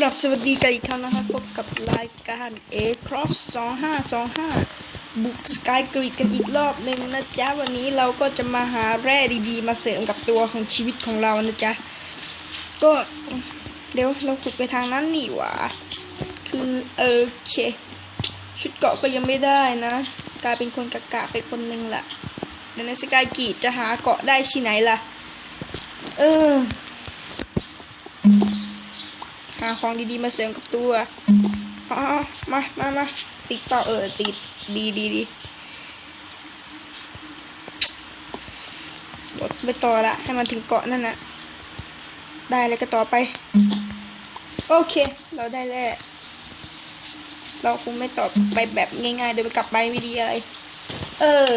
กลับสวัสดีกันอีกครั้งนะครับพบกับรายการ A Cross 2525 บุกสกายกรีดกันอีกรอบหนึ่งนะจ๊ะ วันนี้เราก็จะมาหาแร่ดีๆ มาเสริมกับตัวของชีวิตของเรานะจ๊ะ ก็เดี๋ยวเราขุดไปทางนั้นนี่หว่า คือโออเค ชุดเกาะก็ยังไม่ได้นะ กลายเป็นคนกะกะไปคนหนึ่งละแล้วในสกายกรีดจะหาเกาะได้ที่ไหนล่ะ เออาของดีๆมาเสริมกับตัวอ๋อมามามาติดต่อเออติดดีดีดีรถไม่ต่อละให้มันถึงเกาะนั่นนะได้เลยก็ต่อไป โอเค เราได้แล้วเราคงไม่ตอบไปแบบง่ายๆโดยไปกลับไปไม่ดีอะไร เออ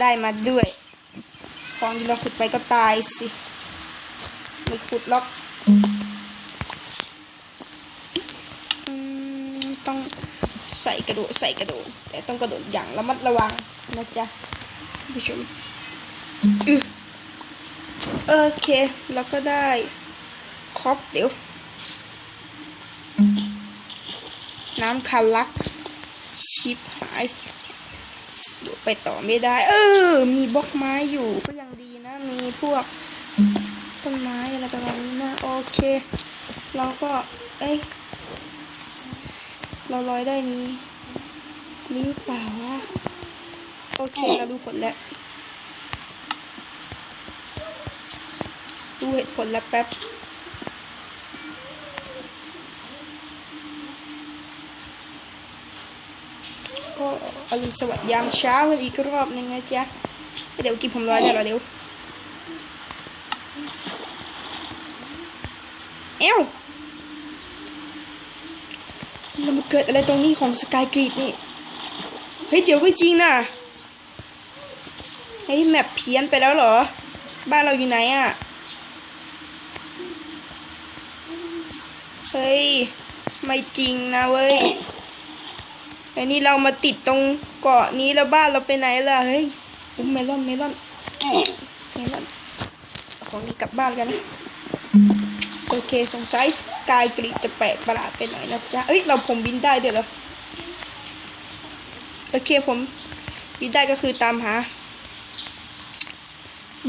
ได้มาด้วย ของที่เราขุดไปก็ตายสิ ไม่ขุดล็อก ต้องใส่กระโดดใส่กระโดดแต่ต้องกระโดดอย่างระมัดระวังนะจ๊ะผู้ชมโอเค แล้วก็ได้ครบเดี๋ยว น้ำคาลัก ชิปหายดี๋ยวไปต่อไม่ได้ เออ มีบล็อกไม้อยู่ก็ยังดีนะ มีพวกต้นไม้อะไรประมาณนี้นะ โอเค เราก็ เอ้ย เราลอยได้นี้หรือเปล่าวะโอเคเราดูผลแล้วดูเหตุผลแล้วแป๊บก็อรุณสวัสดิ์ยามเช้ากันอีกรอบหนึ่งนะจ๊ะเดี๋ยวกินผมลอยได้เหรอเดี๋ยวเอ้ว แล้วมันเกิดอะไรตรงนี้ของสกายกรีดนี่ เฮ้ย เดี๋ยวไม่จริงนะเฮ้ยแมปเพี้ยนไปแล้วเหรอ บ้านเราอยู่ไหนอะเฮ้ย ไม่จริงนะเว้ยไอ้นี่เรามาติดตรงเกาะนี้แล้วบ้านเราไปไหนล่ะ เฮ้ยอุ๊ยเมลอนเมลอนเมลอนของนี้กลับบ้านกันนะ โอเคสงสัยสกายกรีจะแปลกประหลาดไปหน่อยนะจ๊ะเอ้ยเราผมบินได้ด้วยเหรอโอเคผมบินได้ก็คือตามหา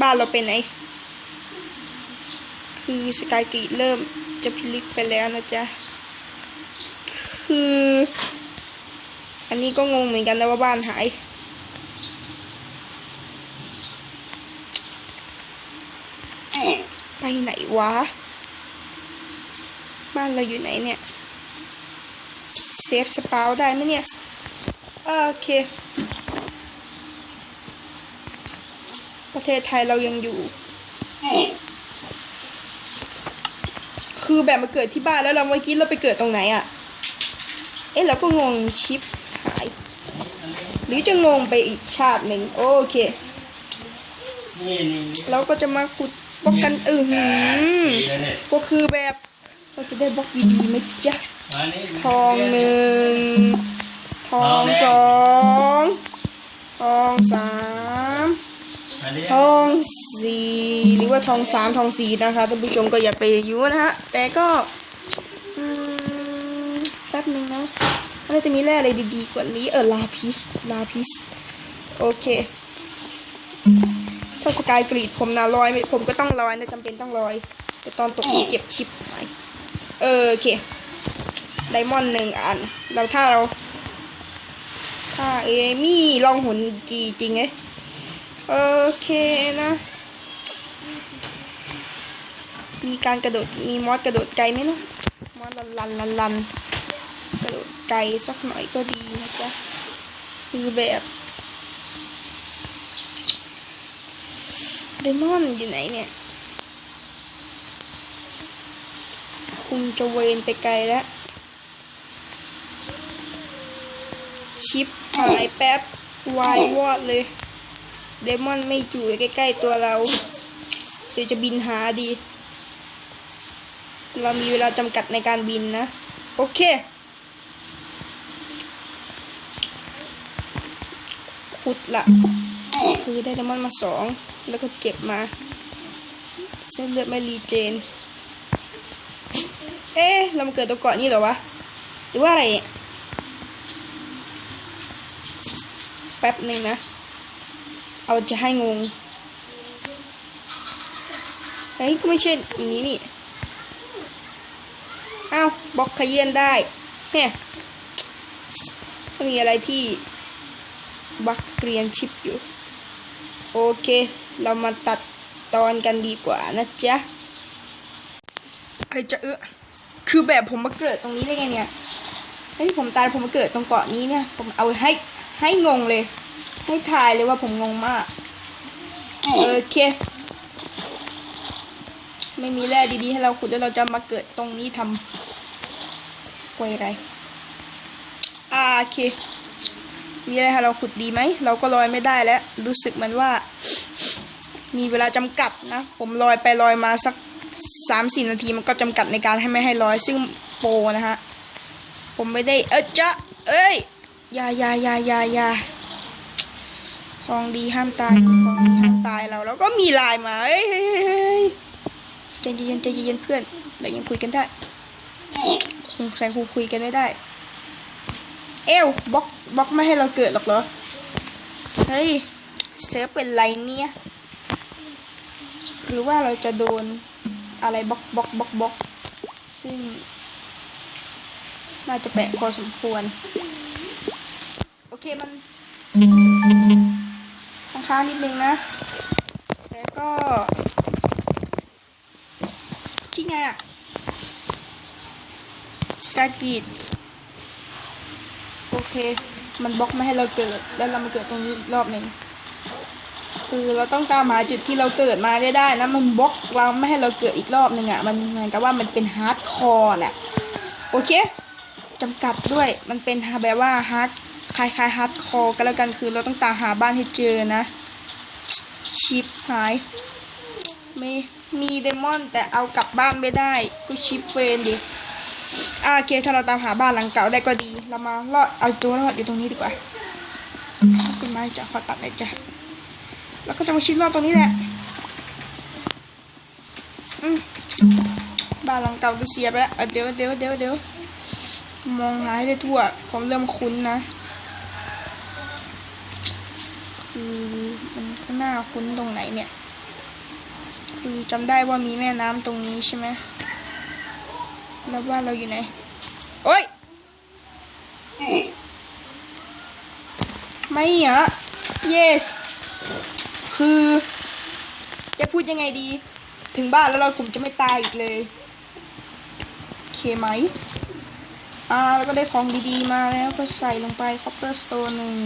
บ้านเราไปไหน คือสกายกรีเริ่มจะพลิกไปแล้วนะจ๊ะคือ อันนี้ก็งงเหมือนกันนะว่าบ้านหายไปไหนวะ บ้านเราอยู่ไหนเนี่ย เซฟสปาวได้ไหมเนี่ย โอเค ประเทศไทยเรายังอยู่ คือแบบมาเกิดที่บ้านแล้วเราเมื่อกี้เราไปเกิดตรงไหนอะ่ะ เอ๊ะเราก็งงชิปหาย หรือจะงงไปอีกชาติหนึ่งโอเคนี่นี่เราก็จะมาขุดบล็อกกันอือหือดีแล้วเนี่ยก็คือแบบ เราจะได้บล็อกดีๆไหมจ๊ะมานี่ทองหนึ่ง ทองสอง ทองสามมานี่ทองสี่หรือว่าทองสามทองสี่นะคะท่านผู้ชมก็อย่าไปยุ่นะฮะ แต่ก็อืมแป๊บหนึ่งนะน่าจะมีแร่อะไรดีๆกว่านี้เออลาพิสลาพิสโอเค ถ้าสกายกรีดผมนะลอยไม่ผมก็ต้องลอยนะจำเป็นต้องลอยแต่ตอนตกผมเจ็บชิปหาย เออโอเคไดมอนด์หนึ่งอันแล้วถ้าเรา ถ้าเอมี่ลองหุ่นจีจริงไงโอเคนะ มีการกระโดดมีมอสกระโดดไกลไหมเนาะมอสลันลันลันลันกระโดดไกลสักหน่อยก็ดีนะจ๊ะคือแบบไดมอนด์อยู่ไหนเนี่ย คุณจะเวนไปไกลแล้ว ชิปหายแป๊บ วายวอดเลย เดมอนไม่อยู่ใกล้ ๆ ตัวเราเดี๋ยวจะบินหาดี เรามีเวลาจำกัดในการบินนะ โอเค ขุดละคือได้เดมอนมาสอง แล้วก็เก็บมา เส้นเลือดไม่รีเจน เอ๊ะเรามาเกิดตัวเกาะนี่เหรอวะ หรือว่าอะไรเนี่ย แป๊บหนึ่งนะ เอาจะให้งงเฮ้ยก็ไม่ใช่อย่างนี้นี่ อ้าวบล็อกขยื่นได้เฮ้ยมีอะไรที่บักเกรียนชิปอยู่ โอเค เรามาตัดตอนกันดีกว่านะจ๊ะไอจะเออ คือแบบผมมาเกิดตรงนี้ได้ไงเนี่ยไอ้ยผมตายผมมาเกิดตรงเกาะนี้เนี่ย ผมเอาให้ให้งงเลย ให้ทายเลยว่าผมงงมากโอเค ไม่มีแร่ดีๆให้เราขุดแล้วเราจะมาเกิดตรงนี้ทำกวยอะไรอ่าโอเค มีอะไรให้เราขุดดีไหม เราก็ลอยไม่ได้แล้ว รู้สึกเหมันว่า มีเวลาจำกัดนะ ผมลอยไปลอยมาสัก สามสี่นาทีมันก็จำกัดในการให้ไม่ให้ลอยซึ่งโปรนะฮะ ผมไม่ได้เออจะเอ้ยยายายายายาของดีห้ามตายของดีห้ามตายเราแล้วก็มีลายมาเอ้ยเฮ้ยเฮ้ยเฮ้ยใจเย็นใจเย็นเพื่อนเรายังคุยกันได้คงใส่คงคุยกันไม่ได้ เอวบล็อกบล็อกไม่ให้เราเกิดหรอกเหรอ เฮ้ยเซิร์ฟเป็นไรเนี่ย หรือว่าเราจะโดน อะไรบล็อกบล็อกบล็อกบล็อกซึ่ง น่าจะแปลกพอสมควร โอเคมันค้างนิดนึงนะ แล้วก็ที่ไงอะสกายกีดโอเค มันบล็อกไม่ให้เราเกิด แล้วเรามาเกิดตรงนี้อีกรอบหนึ่ง คือเราต้องตามหาจุดที่เราเกิดมาได้ได้นะมันบล็อกเราไม่ให้เราเกิดอีกรอบหนึ่งอะ มันเหมือนกับว่ามันเป็นฮาร์ดคอร์น่ะโอเคจำกัดด้วยมันเป็นแบบว่าฮาร์ดคล้ายๆฮาร์ดคอร์กันแล้วกันคือเราต้องตามหาบ้านให้เจอนะชิปหายมีมีเดมอนแต่เอากลับบ้านไม่ได้ก็ชิปเวนดิอ่าโอเคถ้าเราตามหาบ้านหลังเก่าได้ก็ดี เรามารอดเอาตัวรอดอยู่ตรงนี้ดีกว่าเป็นไม้จะขอตัดเลยจ้ะ แล้วก็จะมาชิดรอดตรงนี้แหละอืมบ้านหลังเก่าก็เสียไปแล้วเดี๋ยวเดี๋ยวเดี๋ยวเดี๋ยวมองหายได้ทั่ว ผมเริ่มคุ้นนะคือมันก็น่าคุ้นตรงไหนเนี่ย คือจำได้ว่ามีแม่น้ำตรงนี้ใช่ไหมแล้วบ้านเราอยู่ไหน โอ้ย ไม่เหรอ yes คือ จะพูดยังไงดี ถึงบ้านแล้วเราผมจะไม่ตายอีกเลยโอเคไหมอ่าแล้วก็ได้ของดีๆมาแล้วก็ใส่ลงไป copper stone หนึ่ง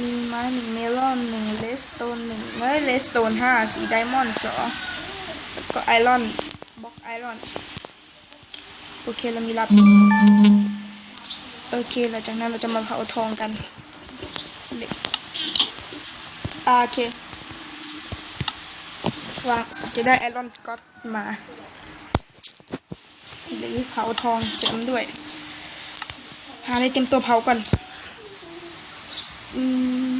มีไม้หนึ่งเมลอนหนึ่งเลสโตนหนึ่งเฮ้ยเลสโตนห้าสีไดมอนด์สองแล้วก็ไอรอนบล็อกไอรอนโอเคเรามีลาปิสโอเคหลังจากนั้นเราจะมาเผาทองกัน อ่าโอเค วาจะได้ไอรอนก็อตมาหรือเผาทองเสริมด้วย หาอะไรเต็มตัวเผาก่อนอืม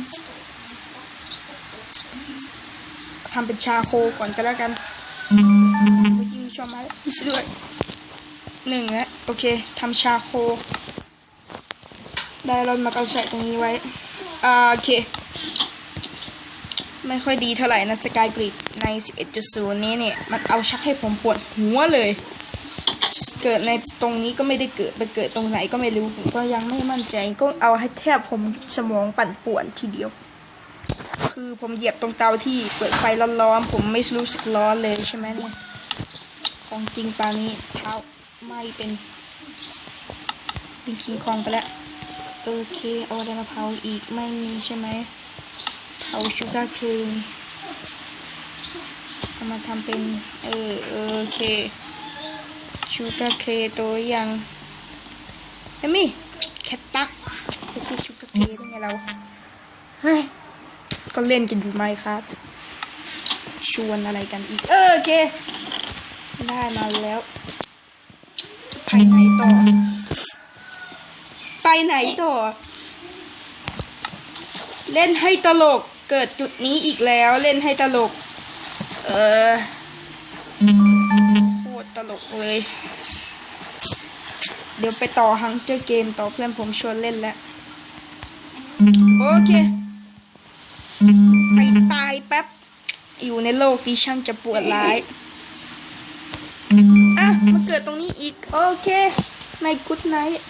ทำเป็นชาโคก่อนก็แล้วกันเมื่อกี้มีชอมาแล้วด้วยหนึ่งแล้วโอเคทำชาโค ได้รถมาก็ใส่ตรงนี้ไว้อ่าโอเค ไม่ค่อยดีเท่าไหร่นะสกายกริดใน 11.0 นี้เนี่ย มันเอาชักให้ผมปวดหัวเลย เกิดในตรงนี้ก็ไม่ได้เกิดไปเกิดตรงไหนก็ไม่รู้ ผมก็ยังไม่มั่นใจ ก็เอาให้แทบผมสมองปั่นป่วนทีเดียว คือผมเหยียบตรงเตาที่เปิดไฟร้อนๆผมไม่รู้สึกร้อนเลยใช่ไหมเนี่ยของจริงปานี้เท้าไม่เป็นเป็นคิงคองไปแล้ว โอเคเอาอะไรมาเผาอีกไม่มีใช่ไหม เผาชูการ์เคนเอามาทำเป็นเออเออโอเคชูการ์เคตัวยังเอมี่แคตตักไปพูดชูการ์เคได้ไงเราเฮ้ยก็เล่นกันอยู่ไหมครับ ชวนอะไรกันอีก เออโอเค ได้มาแล้วไปไหนต่อ ไปไหนต่อ เล่นให้ตลก เกิดจุดนี้อีกแล้วเล่นให้ตลก เออโคตรตลกเลย เดี๋ยวไปต่อฮังเจอเกมต่อเพื่อนผมชวนเล่นแล้ว โอเค ไปตายแป๊บ อยู่ในโลกที่ช่างจะปวดร้าย อะ มาเกิดตรงนี้อีก โอเคในกุดไนท์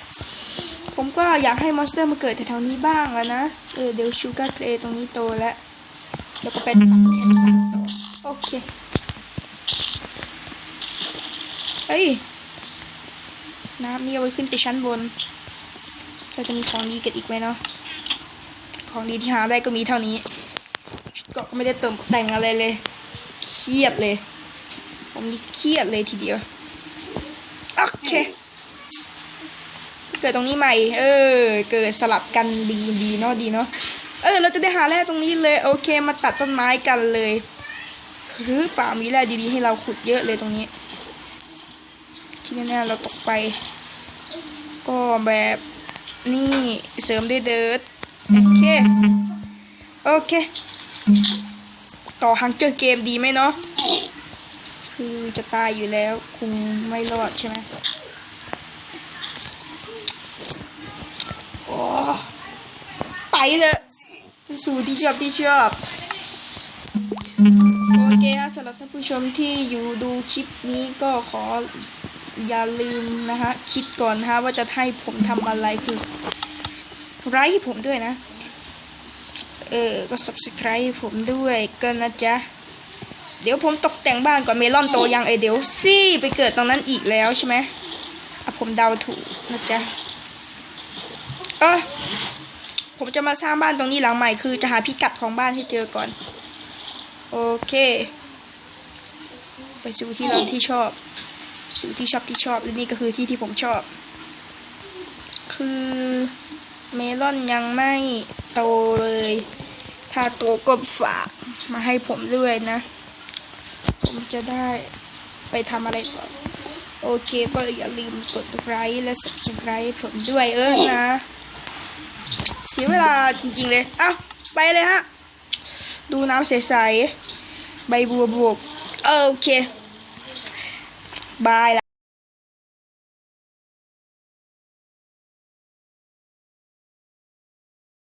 ผมก็อยากให้มอนสเตอร์มาเกิดแถวๆนี้บ้างแล้วนะเออเดี๋ยวชูการ์เกรตรงนี้โตแล้วแล้วก็ไปตัดโอเคเฮ้ยน้ำนี่เอาไว้ขึ้นไปชั้นบนเราจะมีของดีกันอีกไหมเนาะของดีที่หาได้ก็มีเท่านี้เกาะก็ไม่ได้เติมแต่งอะไรเลย เครียดเลย ผมนี่เครียดเลยทีเดียว โอเค เกิดตรงนี้ใหม่ เออ เกิดสลับกันดีดีเนาะดีเนาะ เออ เราจะได้หาแร่ตรงนี้เลย โอเค มาตัดต้นไม้กันเลยหรือป่ามีแร่ดีๆให้เราขุดเยอะเลยตรงนี้ ที่แน่ๆเราตกไป ก็แบบนี่เสริมด้วยเดิร์ดโอเค โอเค ต่อฮังเจอเกมดีไหมเนาะ คือจะตายอยู่แล้วคงไม่รอดใช่ไหม ไปเลยสู่ที่ชอบที่ชอบ โอเคฮะสำหรับท่านผู้ชมที่อยู่ดูคลิปนี้ก็ขออย่าลืมนะฮะคิดก่อนนะฮะว่าจะให้ผมทำอะไรคือไลค์ให้ผมด้วยนะ เออ ก็ subscribe ผมด้วยก็นนะจ๊ะ เดี๋ยวผมตกแต่งบ้านก่อนเมลอนโตยังเอเดี๋ยวซี่ไปเกิดตรงนั้นอีกแล้วใช่ไหมอะผมเดาถูกนะจ๊ะ เออ ผมจะมาสร้างบ้านตรงนี้หลังใหม่คือจะหาพิกัดของบ้านให้เจอก่อน โอเค ไปสู่ที่เราที่ชอบสู่ที่ชอบที่ชอบและนี่ก็คือที่ที่ผมชอบ คือเมลอนยังไม่โตเลย ถ้าโตก็ฝากมาให้ผมด้วยนะ ผมจะได้ไปทำอะไรก่อน โอเคก็อย่าลืมกดไลค์และ subscribe ผมด้วยเออนะ สียเวลาจริงๆเลย เอ้า ไปเลยฮะ ดูน้ำใสๆ ใบบัวบวก โอเค บายละ